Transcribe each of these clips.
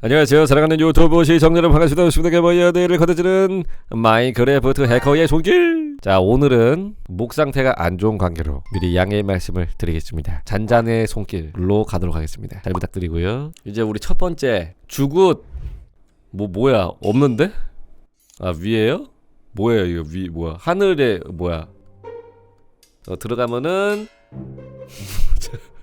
안녕하세요. 사랑하는 유튜브 시청자 반갑습니다. 슈퍼게머이어들을 걷어주는 마인크래프트 해커의 손길. 자 오늘은 목 상태가 안 좋은 관계로 미리 양해의 말씀을 드리겠습니다. 잔잔의 손길로 가도록 하겠습니다. 잘 부탁드리고요. 이제 우리 첫 번째 주굿. 뭐 뭐야? 없는데? 아 위에요? 뭐예요? 이거 위 뭐야? 하늘에 뭐야? 어, 들어가면은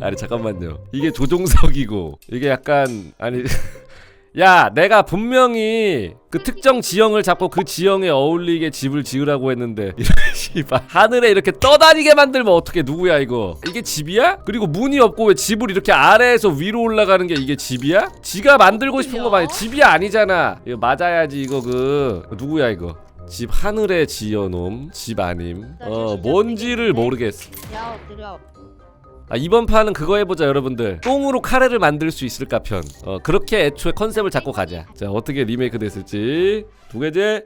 아니 잠깐만요. 이게 조종석이고 이게 약간 아니 야 내가 분명히 그 특정 지형을 잡고 그 지형에 어울리게 집을 지으라고 했는데 이런 씨발. 하늘에 이렇게 떠다니게 만들면 어떻게 누구야 이거? 이게 집이야? 그리고 문이 없고 왜 집을 이렇게 아래에서 위로 올라가는 게 이게 집이야? 지가 만들고 싶은 거 말이야. 집이 아니잖아. 이거 맞아야지 이거 그. 누구야 이거? 집 하늘에 지어놓은 집 아님? 어 뭔지를 모르겠어. 야 엎드려 아 이번 판은 그거 해보자 여러분들. 똥으로 카레를 만들 수 있을까 편. 어, 그렇게 애초에 컨셉을 잡고 가자. 자 어떻게 리메이크 됐을지. 두 개째.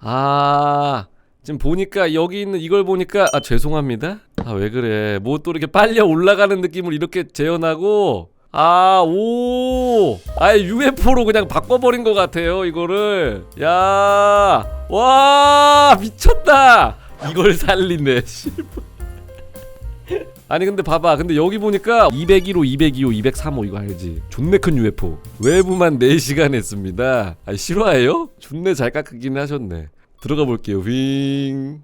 아 지금 보니까 여기 있는 이걸 보니까 아 죄송합니다. 아 왜 그래. 뭐 또 이렇게 빨려 올라가는 느낌을 이렇게 재현하고. 아 오. 아예 UFO로 그냥 바꿔버린 것 같아요 이거를. 야 와 미쳤다. 이걸 살리네 씨발 아니 근데 봐봐. 근데 여기 보니까 202호 202호 203호 이거 알지? 존내 큰 UFO 외부만 4시간 했습니다. 아 실화예요? 존내 잘 깎긴 하셨네. 들어가 볼게요. 윙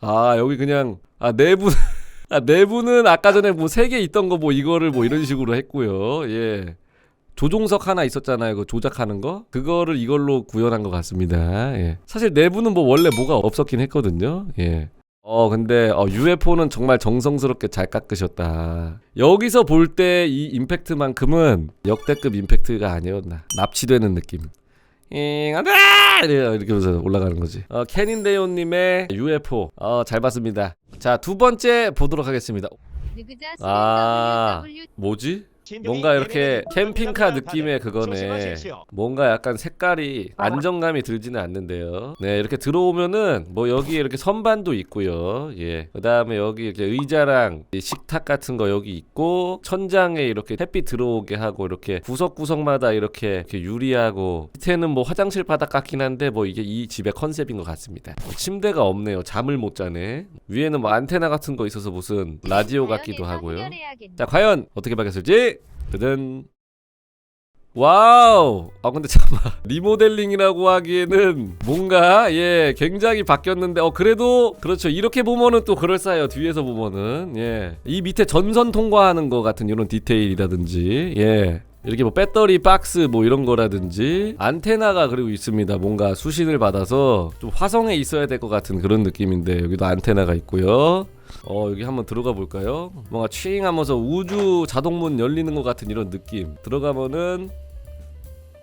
아 여기 그냥 아 내부 아 내부는 아까 전에 뭐세개 있던 거 뭐 이거를 뭐 이런 식으로 했고요. 예. 조종석 하나 있었잖아요. 그 조작하는 거? 그거를 이걸로 구현한 것 같습니다. 예. 사실 내부는 뭐 원래 뭐가 없었긴 했거든요. 예 어 근데 어, UFO는 정말 정성스럽게 잘 깎으셨다. 여기서 볼 때 이 임팩트만큼은 역대급 임팩트가 아니었나. 납치되는 느낌. 잉 안 돼 이렇게 하면서 올라가는 거지. 어 캐닌데요님의 UFO 어 잘 봤습니다. 자 두 번째 보도록 하겠습니다. 아 뭐지? 뭔가 이렇게 캠핑카 느낌의 그거네. 뭔가 약간 색깔이 안정감이 들지는 않는데요. 네, 이렇게 들어오면은 뭐 여기 이렇게 선반도 있고요. 예. 그다음에 여기 이렇게 의자랑 이 식탁 같은 거 여기 있고 천장에 이렇게 햇빛 들어오게 하고 이렇게 구석구석마다 이렇게, 이렇게 유리하고 밑에는 뭐 화장실 바닥 같긴 한데 뭐 이게 이 집의 컨셉인 것 같습니다. 뭐 침대가 없네요. 잠을 못 자네. 위에는 뭐 안테나 같은 거 있어서 무슨 라디오 같기도 하고요. 자 과연 어떻게 바뀌었을지 드든. 와우! 아 근데 잠깐만. 리모델링이라고 하기에는 뭔가 예 굉장히 바뀌었는데 어 그래도 그렇죠. 이렇게 보면은 또 그럴싸해요. 뒤에서 보면은 예 이 밑에 전선 통과하는 거 같은 이런 디테일이라든지 예. 이렇게 뭐 배터리 박스 뭐 이런 거라든지 안테나가 그리고 있습니다. 뭔가 수신을 받아서 좀 화성에 있어야 될 것 같은 그런 느낌인데 여기도 안테나가 있고요. 어 여기 한번 들어가 볼까요? 뭔가 취잉 하면서 우주 자동문 열리는 것 같은 이런 느낌. 들어가면은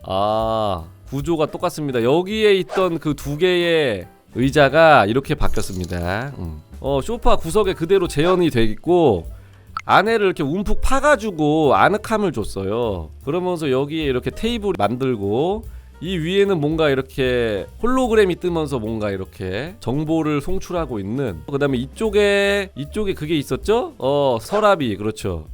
아 구조가 똑같습니다. 여기에 있던 그 두 개의 의자가 이렇게 바뀌었습니다. 음. 어 소파 구석에 그대로 재현이 돼 있고 안에를 이렇게 움푹 파가지고 아늑함을 줬어요. 그러면서 여기에 이렇게 테이블 만들고 이 위에는 뭔가 이렇게 홀로그램이 뜨면서 뭔가 이렇게 정보를 송출하고 있는. 그 다음에 이쪽에 이쪽에 그게 있었죠? 어 서랍이 그렇죠.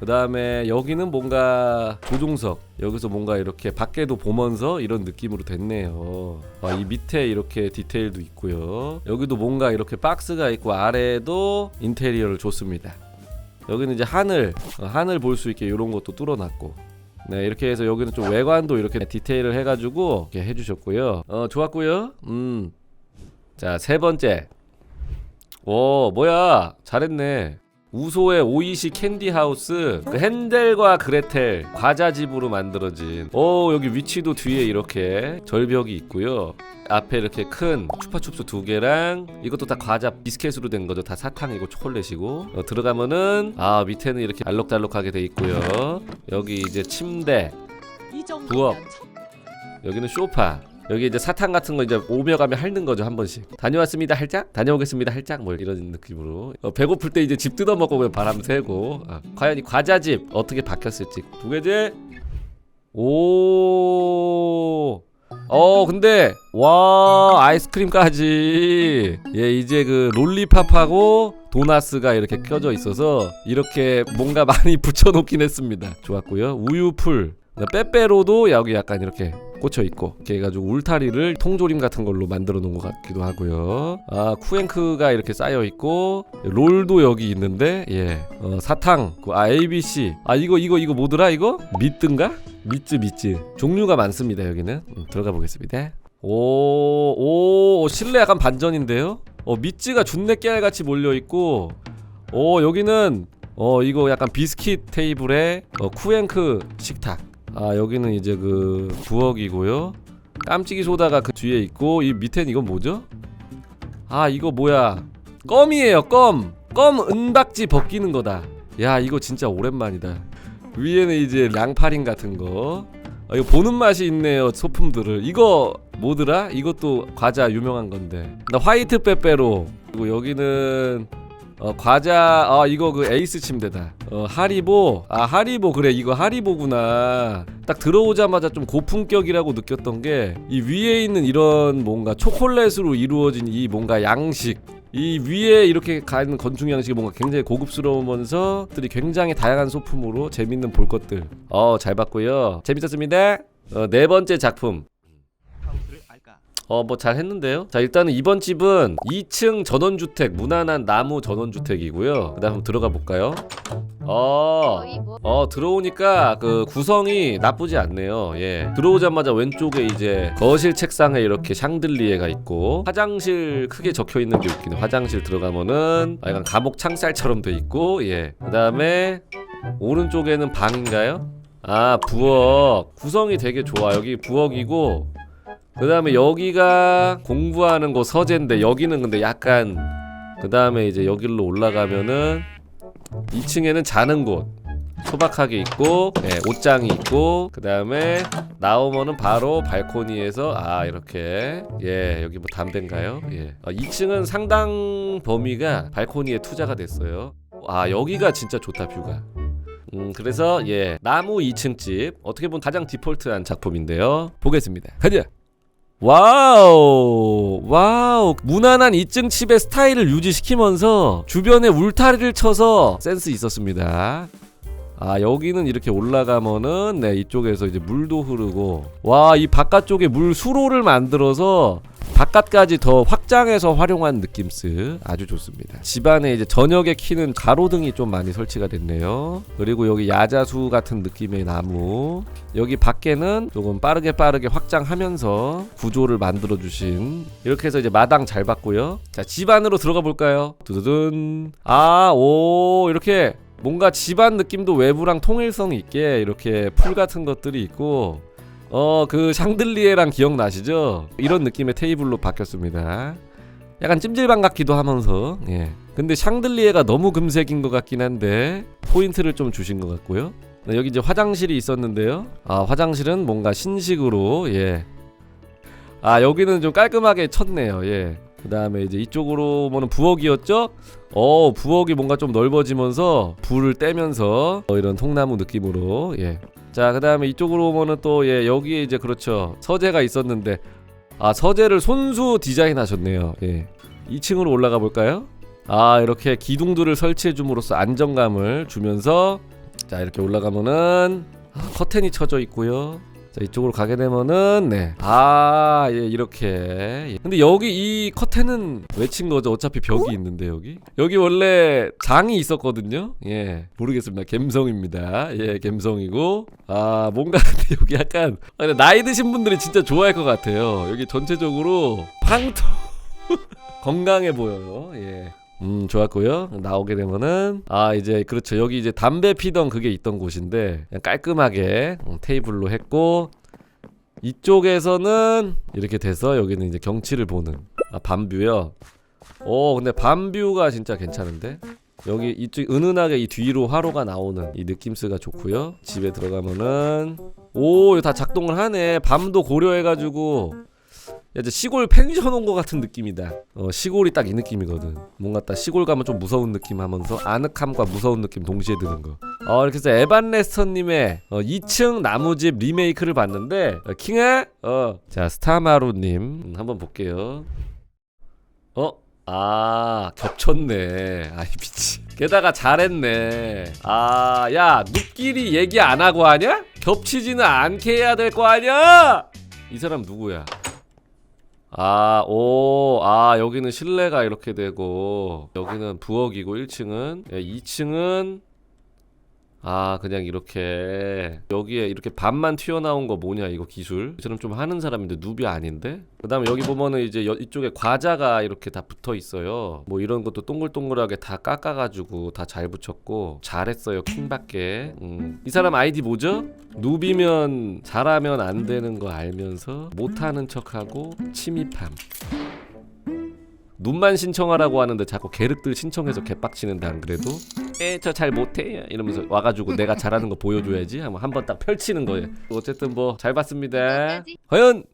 그 다음에 여기는 뭔가 조종석 여기서 뭔가 이렇게 밖에도 보면서 이런 느낌으로 됐네요 아, 이 밑에 이렇게 디테일도 있고요 여기도 뭔가 이렇게 박스가 있고 아래에도 인테리어를 줬습니다 여기는 이제 하늘 어, 하늘 볼 수 있게 이런 것도 뚫어놨고 네 이렇게 해서 여기는 좀 외관도 이렇게 디테일을 해가지고 이렇게 해주셨고요. 어 좋았고요. 음 자 세 번째. 오 뭐야? 잘했네. 우소의 오이시 캔디 하우스. 그 핸델과 그레텔 과자집으로 만들어진. 오 여기 위치도 뒤에 이렇게 절벽이 있고요 앞에 이렇게 큰 추파춥스 두 개랑 이것도 다 과자 비스켓으로 된 거죠. 다 사탕이고 초콜릿이고. 어, 들어가면은 아 밑에는 이렇게 알록달록하게 돼 있고요. 여기 이제 침대 부엌 여기는 쇼파 여기 이제 사탕 같은 거 이제 오며 가며 핥는 거죠 한 번씩. 다녀왔습니다 할짝? 다녀오겠습니다 할짝? 뭐 이런 느낌으로. 어, 배고플 때 이제 집 뜯어먹고 그냥 바람 쐬고. 아, 과연 이 과자집 어떻게 바뀌었을지. 두 개째. 오 어 근데 와 아이스크림까지. 예 이제 그 롤리팝하고 도나스가 이렇게 껴져 있어서 이렇게 뭔가 많이 붙여놓긴 했습니다. 좋았고요. 우유풀. 빼빼로도 여기 약간 이렇게 꽂혀 있고 이렇게 해가지고 울타리를 통조림 같은 걸로 만들어 놓은 것 같기도 하고요. 아 쿠앤크가 이렇게 쌓여 있고 롤도 여기 있는데 예. 어, 사탕. 그, 아 ABC 아 이거 이거 이거 뭐더라 이거? 미뜨인가 미츠 미츠 종류가 많습니다 여기는. 음, 들어가 보겠습니다. 오오 실내 약간 반전인데요? 어 미츠가 준내 깨알같이 몰려 있고 오 여기는 어 이거 약간 비스킷 테이블에 어, 쿠앤크 식탁. 아 여기는 이제 그 부엌이고요. 깜찍이 소다가 그 뒤에 있고 이 밑엔 이건 뭐죠? 아 이거 뭐야? 껌이에요 껌! 껌 은박지 벗기는 거다. 야 이거 진짜 오랜만이다 위에는 이제 랑파린 같은 거. 아, 이거 보는 맛이 있네요 소품들을. 이거 뭐더라? 이것도 과자 유명한 건데. 나 화이트 빼빼로. 그리고 여기는 어 과자 아 이거 그 에이스 침대다. 어 하리보. 아 하리보. 그래 이거 하리보구나. 딱 들어오자마자 좀 고품격이라고 느꼈던 게 이 위에 있는 이런 뭔가 초콜릿으로 이루어진 이 뭔가 양식 이 위에 이렇게 가 있는 건축 양식이 뭔가 굉장히 고급스러우면서 들이 굉장히 다양한 소품으로 재밌는 볼 것들 어잘 봤고요 재밌었습니다 어, 네 번째 작품 어 뭐 잘 했는데요. 자 일단은 이번 집은 2층 전원주택 무난한 나무 전원주택이고요. 그 다음 한번 들어가 볼까요? 어. 어 들어오니까 그 구성이 나쁘지 않네요. 예 들어오자마자 왼쪽에 이제 거실 책상에 이렇게 샹들리에가 있고 화장실 크게 적혀 있는 게 웃기네. 화장실 들어가면은 약간 감옥 창살처럼 돼 있고 예 그다음에 오른쪽에는 방인가요? 아 부엌 구성이 되게 좋아. 여기 부엌이고 그 다음에 여기가 공부하는 곳 서재인데 여기는 근데 약간 그 다음에 이제 여기로 올라가면은 2층에는 자는 곳 소박하게 있고 예, 옷장이 있고 그 다음에 나오면은 바로 발코니에서 아 이렇게 예 여기 뭐 담배인가요? 예 아, 2층은 상당 범위가 발코니에 투자가 됐어요. 아 여기가 진짜 좋다 뷰가. 음 그래서 예 나무 2층 집 어떻게 보면 가장 디폴트한 작품인데요. 보겠습니다. 가자. 와우 와우. 무난한 2층 집의 스타일을 유지시키면서 주변에 울타리를 쳐서 센스 있었습니다. 아 여기는 이렇게 올라가면은 네 이쪽에서 이제 물도 흐르고. 와 이 바깥쪽에 물 수로를 만들어서 바깥까지 더 확장해서 활용한 느낌스 아주 좋습니다. 집안에 이제 저녁에 키는 가로등이 좀 많이 설치가 됐네요. 그리고 여기 야자수 같은 느낌의 나무. 여기 밖에는 조금 빠르게 빠르게 확장하면서 구조를 만들어 주신 이렇게 해서 이제 마당 잘 봤고요. 자 집 안으로 들어가 볼까요? 두두둔. 아오 이렇게 뭔가 집안 느낌도 외부랑 통일성 있게 이렇게 풀 같은 것들이 있고 어 그 샹들리에랑 기억나시죠? 이런 느낌의 테이블로 바뀌었습니다. 약간 찜질방 같기도 하면서 예. 근데 샹들리에가 너무 금색인 것 같긴 한데 포인트를 좀 주신 것 같고요. 네, 여기 이제 화장실이 있었는데요. 아 화장실은 뭔가 신식으로 예. 아 여기는 좀 깔끔하게 쳤네요. 예. 그 다음에 이제 이쪽으로 뭐는 부엌이었죠? 어 부엌이 뭔가 좀 넓어지면서 불을 떼면서 어, 이런 통나무 느낌으로 예. 자, 그 다음에 이쪽으로 오면은 또, 예, 여기에 이제 그렇죠. 서재가 있었는데, 아, 서재를 손수 디자인 하셨네요. 예. 2층으로 올라가 볼까요? 아, 이렇게 기둥들을 설치해 줌으로써 안정감을 주면서, 자, 이렇게 올라가면은, 아, 커튼이 쳐져 있고요. 자, 이쪽으로 가게 되면은, 네. 아, 예, 이렇게. 예. 근데 여기 이 커튼은 외친 거죠. 어차피 벽이 있는데, 여기. 여기 원래 장이 있었거든요. 예. 모르겠습니다. 갬성입니다. 예, 갬성이고. 아, 뭔가 근데 여기 약간, 아, 근데 나이 드신 분들이 진짜 좋아할 것 같아요. 여기 전체적으로 팡토. 건강해 보여요. 예. 음 좋았고요. 나오게 되면은 아 이제 그렇죠. 여기 이제 담배 피던 그게 있던 곳인데 그냥 깔끔하게 음, 테이블로 했고 이쪽에서는 이렇게 돼서 여기는 이제 경치를 보는 아 밤뷰요. 오 근데 밤뷰가 진짜 괜찮은데? 여기 이쪽 은은하게 이 뒤로 화로가 나오는 이 느낌스가 좋고요. 집에 들어가면은 오 이거 다 작동을 하네. 밤도 고려해가지고 야, 이제 시골 펜션 온 것 같은 느낌이다. 어, 시골이 딱 이 느낌이거든. 뭔가 딱 시골 가면 좀 무서운 느낌 하면서 아늑함과 무서운 느낌 동시에 드는 거. 어 이렇게 해서 에반 레스터님의 어, 2층 나무집 리메이크를 봤는데 어, 킹아 어 자 스타마루님 음, 한번 볼게요 어? 아 겹쳤네 아이 미치 게다가 잘했네 아야 눕끼리 얘기 안 하고 하냐? 겹치지는 않게 해야 될 거 아니야? 이 사람 누구야? 아, 오, 아, 여기는 실내가 이렇게 되고, 여기는 부엌이고, 1층은, 2층은, 아, 그냥 이렇게, 여기에 이렇게 반만 튀어나온 거 뭐냐, 이거 기술. 저는 좀 하는 사람인데, 누비 아닌데? 그 다음에 여기 보면은 이제 여- 이쪽에 과자가 이렇게 다 붙어 있어요. 뭐 이런 것도 동글동글하게 다 깎아가지고 다 잘 붙였고, 잘했어요, 킹밖에. 음. 이 사람 아이디 뭐죠? 누비면 잘하면 안 되는 거 알면서 못하는 척하고 침입함. 눈만 신청하라고 하는데 자꾸 게륵들 신청해서 개빡치는데 안 그래도? 에 저 잘 못해. 이러면서 와가지고 내가 잘하는 거 보여줘야지. 하면 한번 딱 펼치는 거예요. 어쨌든 뭐 잘 봤습니다. 과연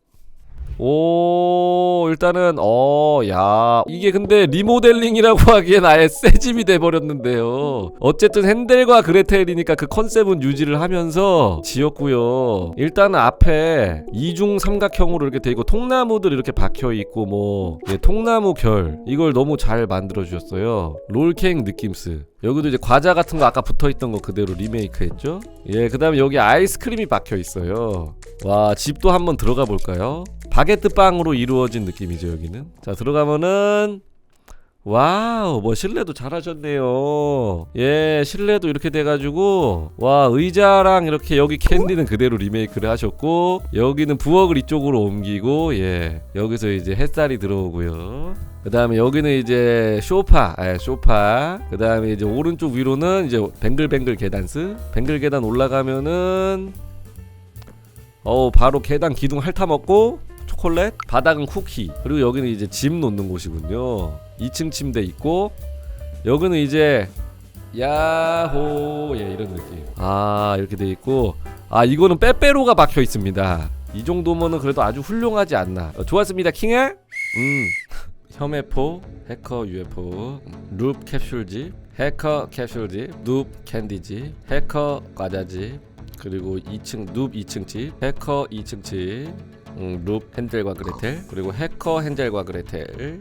오 일단은 어 야. 이게 근데 리모델링이라고 하기엔 아예 새 집이 돼버렸는데요. 어쨌든 핸델과 그레텔이니까 그 컨셉은 유지를 하면서 지었고요. 일단은 앞에 이중 삼각형으로 이렇게 돼 있고 통나무들 이렇게 박혀 있고 뭐 예, 통나무 결. 이걸 너무 잘 만들어 주셨어요. 롤케이크 느낌스 여기도 이제 과자 같은 거 아까 붙어 있던 거 그대로 리메이크 했죠? 예 그 다음에 여기 아이스크림이 박혀 있어요. 와 집도 한번 들어가 볼까요? 바게트 빵으로 이루어진 느낌이죠 여기는? 자 들어가면은 와우 뭐 실내도 잘하셨네요. 예 실내도 이렇게 돼가지고 와 의자랑 이렇게 여기 캔디는 그대로 리메이크를 하셨고 여기는 부엌을 이쪽으로 옮기고 예 여기서 이제 햇살이 들어오고요. 그 다음에 여기는 이제 쇼파 예 쇼파. 그 다음에 이제 오른쪽 위로는 이제 뱅글뱅글 계단스. 뱅글 계단 올라가면은 어 바로 계단 기둥 핥아먹고 초콜릿 바닥은 쿠키 그리고 여기는 이제 짐 놓는 곳이군요. 2층 침대 있고 여기는 이제 야호 예 이런 느낌. 아 이렇게 돼 있고. 아 이거는 빼빼로가 박혀 있습니다. 이 정도면은 그래도 아주 훌륭하지 않나. 어, 좋았습니다 킹아 음. 혐해포 해커 UFO 룹 캡슐집 해커 캡슐집 눕 캔디집 해커 과자집 그리고 2층 눕 2층 집 해커 2층 집 음, 룹 헨젤과 그레텔 그리고 해커 헨젤과 그레텔.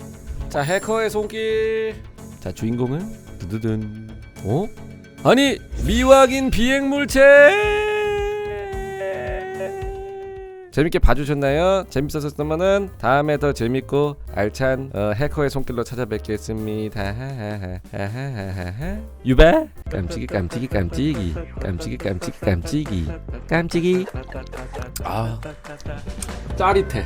자 해커의 손길. 자 주인공은 두두둔. 어? 아니 미확인 비행 물체 재밌게 봐주셨나요? 재밌었으면은 다음에 더 재밌고 알찬 어, 해커의 손길로 찾아뵙겠습니다. 유바 깜찍이 깜찍이 깜찍이 깜찍이 깜찍이 깜찍이 깜찍이 아 짜릿해.